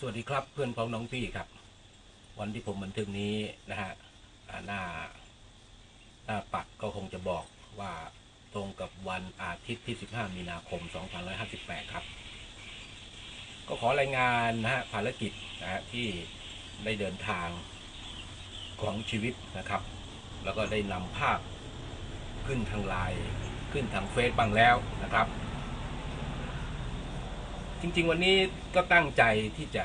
สวัสดีครับเพื่อนพ้องน้องพี่ครับ วันที่ผมบันทึกนี้นะฮะหน้าหน้าปัดก็คงจะบอกว่าตรงกับวันอาทิตย์ที่ 15 มีนาคม 2558 ครับ ก็ขอรายงานนะฮะภารกิจนะฮะที่ได้เดินทางของชีวิตนะครับ แล้วก็ได้นำภาพขึ้นทางไลน์ขึ้นทางเฟซบ้างแล้วนะครับ จริง ๆ วันนี้ก็ตั้งใจที่จะ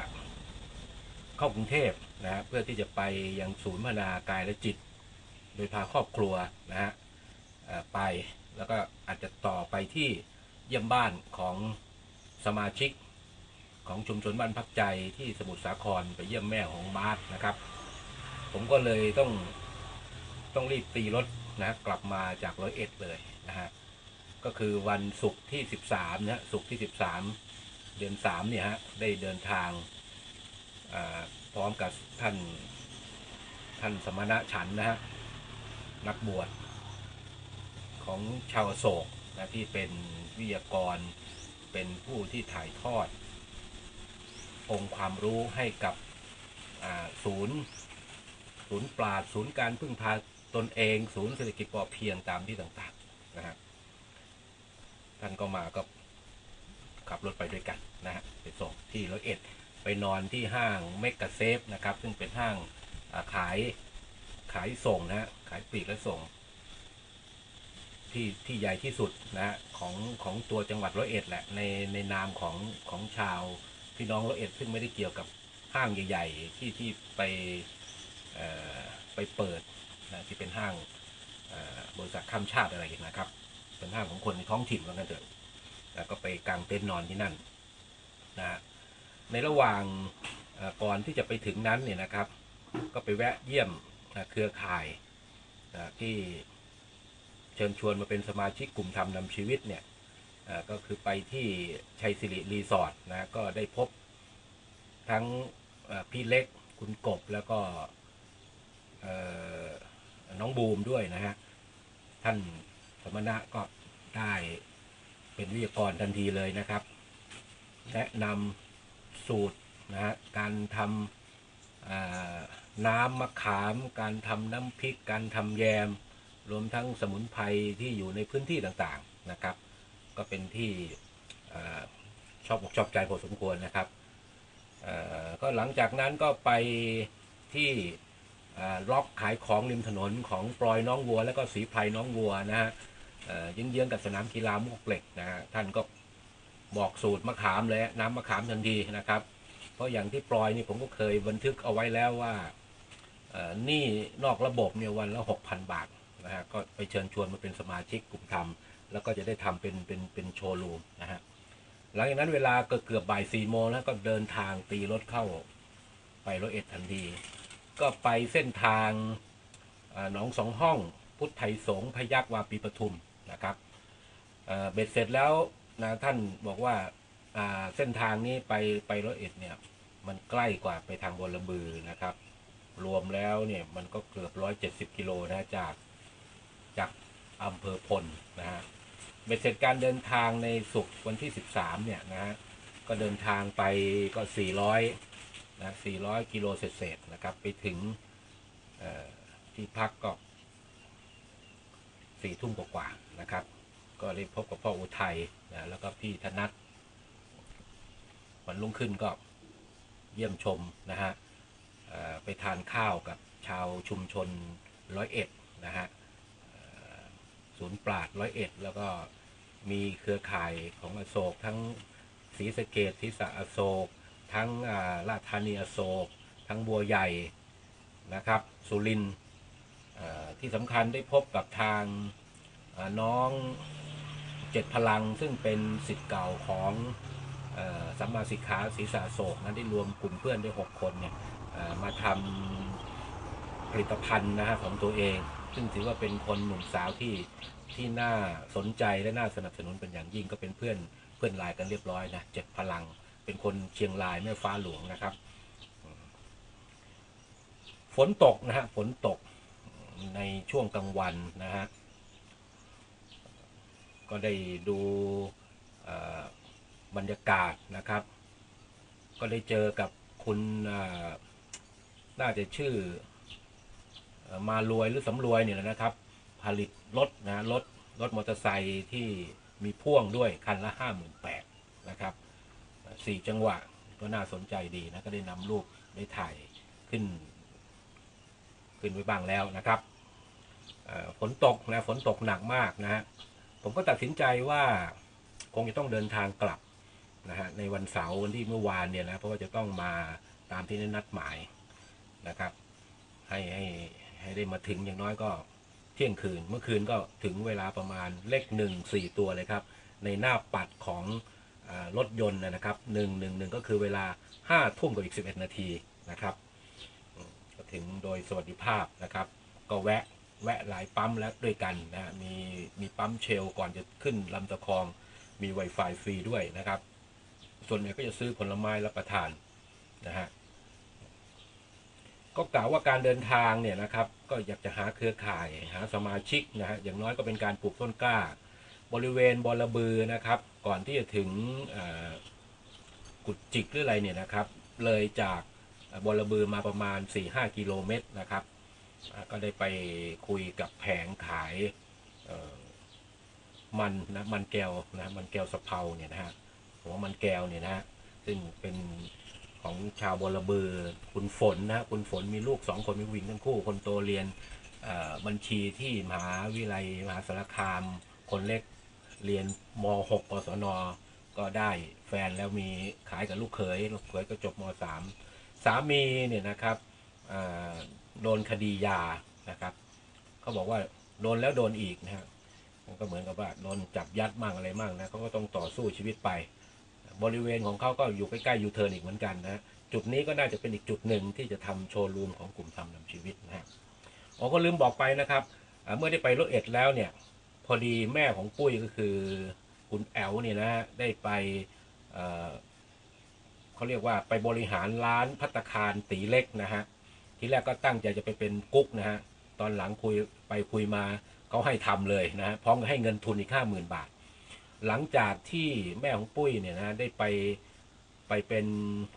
เข้ากรุงเทพนะฮะเพื่อที่จะไปยังศูนย์พัฒนากายและจิต โดยพาครอบครัวนะฮะไปแล้วก็อาจจะต่อไปที่เยี่ยมบ้านของสมาชิกของชุมชนบ้านพักใจที่สมุทรสาครไปเยี่ยมแม่ของบาสนะครับ ผมก็เลยต้องต้องรีบตีรถนะกลับมาจากร้อยเอ็ดเลยนะฮะก็คือวันศุกร์ที่ 13นะฮะศุกร์ที่ 13 เดือนสามเนี่ยฮะได้เดินทางพร้อมกับท่านท่านสมณะฉันนะฮะนักบวชของชาวโศกนะที่เป็นวิทยากรเป็นผู้ที่ถ่ายทอด องค์ความรู้ให้กับศูนย์ ศูนย์ปราดศูนย์การพึ่งพาตนเอง ศูนย์เศรษฐกิจพอเพียงตามที่ต่างๆนะฮะท่านก็มาก็ ขับรถไปด้วยกันนะฮะไปส่งที่ร้อยเอ็ดไปนอนที่ห้างเมกะเซฟนะครับ ซึ่งเป็นห้างขายขายส่งนะฮะขายปลีกและส่ง ที่ที่ใหญ่ที่สุดนะฮะของของตัวจังหวัดร้อยเอ็ดแหละในในนามของของชาวพี่น้องร้อยเอ็ดซึ่งไม่ได้เกี่ยวกับห้างใหญ่ ๆ ที่ที่ไปไปเปิดนะที่เป็นห้างบริษัทข้ามชาติอะไรอย่างนี้นะครับ เป็นห้างของคนในท้องถิ่นว่างั้นเถอะ แล้วก็ไปกางเต็นท์นอนที่นั่นนะฮะในระหว่างก่อนที่จะไปถึงนั้นเนี่ยนะครับ ก็ไปแวะเยี่ยมนะเครือข่ายนะที่เชิญชวนมาเป็นสมาชิกกลุ่มทำนำชีวิตเนี่ยก็คือไปที่ชัยสิริรีสอร์ทนะก็ได้พบทั้งพี่เล็กคุณกบแล้วก็น้องบูมด้วยนะฮะ ท่านสมณะก็ได้ เป็นวิทยากรทันทีเลยนะครับ แนะนำสูตรนะฮะการทำน้ำมะขาม การทำน้ำพริก การทำแยม รวมทั้งสมุนไพรที่อยู่ในพื้นที่ต่างๆนะครับ ก็เป็นที่อชอบอกชอบใจพอสมควรนะครับก็หลังจากนั้นก็ไปที่ล็อกขายของริมถนนของปลอยน้องวัว แล้วก็สีไพรน้องวัวนะฮะ เอ่อเยื้องๆกับสนามกีฬามุกเหล็กนะฮะท่านก็บอกสูตรมะขามเลยน้ำมะขามทันทีนะครับ เพราะอย่างที่ปลอยนี่ผมก็เคยบันทึกเอาไว้แล้วว่าหนี่นอกระบบเนี่ยวันละหกพันบาทนะฮะก็ไปเชิญชวนมาเป็นสมาชิกกลุ่มทำแล้วก็จะได้ทำเป็นเป็นเป็นโชว์รูมนะฮะหลังจากนั้นเวลาก็เกือบบ่ายสี่โมงแล้วก็เดินทางตีรถเข้าไปรถเอ็ดทันที ก็ไปเส้นทางหนองสองห้อง พุทธไทยสงพยักวาปีปทุม นะครับเเบ็ดเสร็จแล้วนะท่านบอกว่าเส้นทางนี้ไปไปร้อยเอ็ดเนี่ย มันใกล้กว่าไปทางบนระบือนะครับ รวมแล้วเนี่ยมันก็เกือบร้อยเจ็ดสิบกิโลนะจากจากอำเภอพลนะฮะเบ็ดเสร็จการเดินทางในสุกร์วันที่สิบสามเนี่ยนะฮะก็เดินทางไปก็สี่ร้อยนะสี่ร้อยกิโลเศษๆนะครับ ไปถึงที่พักก็ สี่ทุ่มกว่าๆนะครับ ก็ได้พบกับพ่ออุทัยนะแล้วก็พี่ธนัทวันรุ่งขึ้นก็เยี่ยมชมนะฮะไปทานข้าวกับชาวชุมชนร้อยเอ็ดนะฮะศูนย์ปราดร้อยเอ็ดแล้วก็มีเครือข่ายของอโศกทั้งศรีสะเกดทิสะอโศก ทั้งอ่าราชธานีอโศก ทั้งบัวใหญ่นะครับ สุรินทร์ ที่สำคัญได้พบกับทางน้องเจ็ดพลังซึ่งเป็นสิทธิ์เก่าของอสัมมาสิกขาศีสาโศกนั้นได้รวมกลุ่มเพื่อนได้หกคนเนี่ยมาทำผลิตภัณฑ์นะฮะของตัวเอง ซึ่งถือว่าเป็นคนหนุ่มสาวที่ที่น่าสนใจและน่าสนับสนุนเป็นอย่างยิ่งก็เป็นเพื่อนเพื่อนลายกันเรียบร้อยนะเจ็ดพลังเป็นคนเชียงรายแม่ฟ้าหลวงนะครับ ฝนตกนะฮะฝนตก ในช่วงกลางวันนะฮะ ก็ได้ดูบรรยากาศนะครับ ก็ได้เจอกับคุณน่าจะชื่อมารวยหรือสำรวยเนี่ยนะครับ ผลิตรถนะรถรถมอเตอร์ไซค์ที่มีพ่วงด้วยคันละห้าหมื่นแปดนะครับสี่จังหวะก็น่าสนใจดีนะ ก็ได้นำรูปได้ถ่ายขึ้น ขึ้นไว้บ้างแล้วนะครับ ฝนตกนะฝนตกหนักมากนะฮะผมก็ตัดสินใจว่าคงจะต้องเดินทางกลับนะฮะในวันเสาร์วันที่เมื่อวานเนี่ยนะเพราะว่าจะต้องมาตามที่ได้นัดหมายนะครับ ให้ให้ให้ได้มาถึงอย่างน้อยก็เที่ยงคืน เมื่อคืนก็ถึงเวลาประมาณเลขหนึ่งสี่ตัวเลยครับ ในหน้าปัดของรถยนต์นะครับหนึ่งหนึ่งหนึ่งก็คือเวลาห้าทุ่มกับอีกสิบเอ็ดนาทีนะครับ ถึงโดยสวัสดิภาพนะครับ ก็แวะ แวะหลายปั๊มแล้วด้วยกันนะฮะมีมีปั๊มเชลก่อนจะขึ้นลำตะคองมี Wi-Fi ฟรีด้วยนะครับ ส่วนใหญ่ก็จะซื้อผลไม้รับประทานนะฮะก็กล่าวว่าการเดินทางเนี่ยนะครับ ก็อยากจะหาเครือข่ายหาสมาชิกนะฮะอย่างน้อยก็เป็นการปลูกต้นกล้า บริเวณบอระบือนะครับ ก่อนที่จะถึงกุดจิกหรืออะไรเนี่ยนะครับ เลยจากบอระบือมาประมาณ 4-5 กิโลเมตรนะครับ ก็ได้ไปคุยกับแผงขายมันนะมันแก้วนะมันแก้วสะเพาเนี่ยนะฮะหัวมันแก้วเนี่ยนะฮะซึ่งเป็นของชาวบรบือคุณฝนนะคุณฝนมีลูกสองคนมีผู้หญิงทั้งคู่คนโตเรียนบัญชีที่มหาวิทยาลัยมหาสารคาม คนเล็กเรียนม .6 ปศนก็ได้แฟนแล้วมีขายกับลูกเขยลูกเขยก็จบม .3 สามีเนี่ยนะครับ โดนคดียานะครับเขาบอกว่าโดนแล้วโดนอีกนะฮะมันก็เหมือนกับว่าโดนจับยัดมั่งอะไรมั่งนะเขาก็ต้องต่อสู้ชีวิตไป บริเวณของเขาก็อยู่ใกล้ๆยูเทิร์นอีกเหมือนกันนะจุดนี้ก็น่าจะเป็นอีกจุดหนึ่งที่จะทำโชว์รูมของกลุ่มทำนำชีวิตนะฮะอ๋อก็ลืมบอกไปนะครับเมื่อได้ไปรถเอ็ดแล้วเนี่ยพอดีแม่ของปุ้ยก็คือคุณแอลเนี่ยนะได้ไปเเขาเรียกว่าไปบริหารร้านพัตคารตีเล็กนะฮะ ทีแรกก็ตั้งใจจะไปเป็นกุ๊กนะฮะตอนหลังคุยไปคุยมาเขาให้ทำเลยนะฮะพร้อมกับให้เงินทุนอีกห้าหมื่นบาท หลังจากที่แม่ของปุ้ยเนี่ยนะได้ไปไปเป็น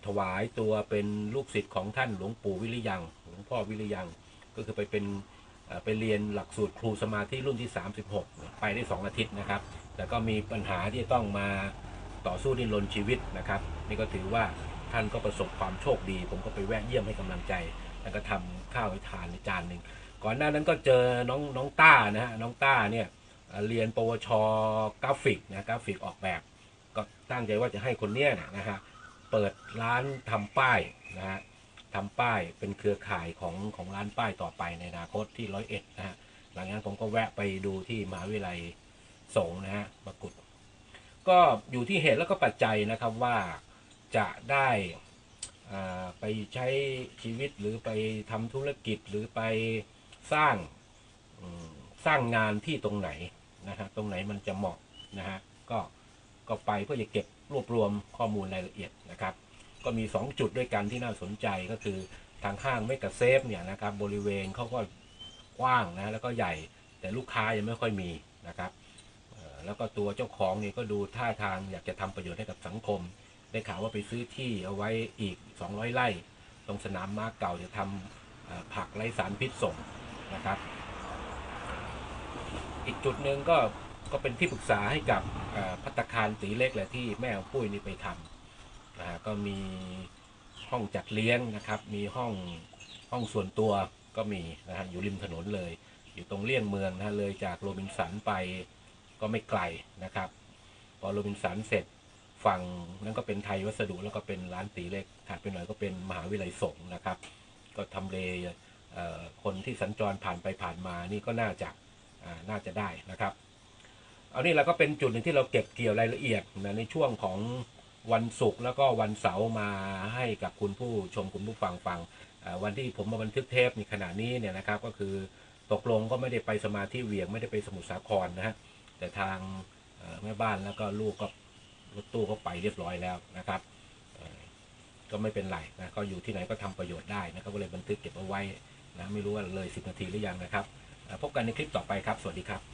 ถวายตัวเป็นลูกศิษย์ของท่านหลวงปู่วิริยังหลวงพ่อวิริยังก็คือไปเป็นไปเรียนหลักสูตรครูสมาธิรุ่นที่ 36 ไปได้ 2 อาทิตย์นะครับ แต่ก็มีปัญหาที่ต้องมาต่อสู้ดิ้นรนชีวิตนะครับ นี่ก็ถือว่าท่านก็ประสบความโชคดี ผมก็ไปแวะเยี่ยมให้กำลังใจ แล้วก็ทำข้าวให้ทานในจานหนึ่งก่อนหน้านั้นก็เจอน้องน้องต้านะฮะน้องต้าเนี่ยเรียนปวชกราฟิกนะกราฟิกออกแบบ ก็ตั้งใจว่าจะให้คนเนี้ยนะฮะเปิดร้านทำป้ายนะฮะทำป้ายเป็นเครือข่ายของของร้านป้ายต่อไปในอนาคตที่ร้อยเอ็ดนะฮะหลังจากนั้นผมก็แวะไปดูที่มหาวิทยาลัยสงนะฮะมกุฎก็อยู่ที่เหตุแล้วก็ปัจจัยนะครับว่าจะได้ ไปใช้ชีวิตหรือไปทำธุรกิจหรือไปสร้างสร้างงานที่ตรงไหนนะฮะตรงไหนมันจะเหมาะนะฮะก็ก็ไปเพื่อจะเก็บรวบรวมข้อมูลรายละเอียดนะครับ ก็มี 2 จุดด้วยกันที่น่าสนใจก็คือทางห้างไม่กระเซฟเนี่ยนะครับบริเวณเขาก็กว้างนะแล้วก็ใหญ่แต่ลูกค้ายังไม่ค่อยมีนะครับแล้วก็ตัวเจ้าของเนี่ยก็ดูท่าทางอยากจะทำประโยชน์ให้กับสังคม ได้ข่าวว่าไปซื้อที่เอาไว้อีก 200 ไร่ ตรงสนามม้าเก่าจะทำผักไร้สารพิษส่งนะครับ อีกจุดหนึ่งก็ก็เป็นที่ปรึกษาให้กับพัตคารตีเล็กแหละที่แม่ของปุ้ยนี่ไปทำนะฮะก็มีห้องจัดเลี้ยงนะครับ มีห้องห้องส่วนตัวก็มีนะฮะอยู่ริมถนนเลย อยู่ตรงเลี่ยงเมืองนะฮะเลยจากโรบินสันไปก็ไม่ไกลนะครับ พอโรบินสันเสร็จ ฝั่งนั้นก็เป็นไทยวัสดุแล้วก็เป็นร้านตีเล็กถัดไปหน่อยก็เป็นมหาวิทยาลัยสงฆ์นะครับ ก็ทำเลคนที่สัญจรผ่านไปผ่านมานี่ก็น่าจะน่าจะได้นะครับ เอานี่เราก็เป็นจุดหนึ่งที่เราเก็บเกี่ยวรายละเอียดนะในช่วงของวันศุกร์แล้วก็วันเสาร์มาให้กับคุณผู้ชมคุณผู้ฟังฟังวันที่ผมมาบันทึกเทปในขณะนี้เนี่ยนะครับ ก็คือตกลงก็ไม่ได้ไปสมาธิเวียงไม่ได้ไปสมุทรสาครนะฮะแต่ทางแม่บ้านแล้วก็ลูกก็ รถตู้ก็ไปเรียบร้อยแล้วนะครับก็ไม่เป็นไรนะก็อยู่ที่ไหนก็ทำประโยชน์ได้นะครับก็เลยบันทึกเก็บเอาไว้นะไม่รู้ว่าเลยสิบนาทีหรือยังนะครับ พบกันในคลิปต่อไปครับ สวัสดีครับ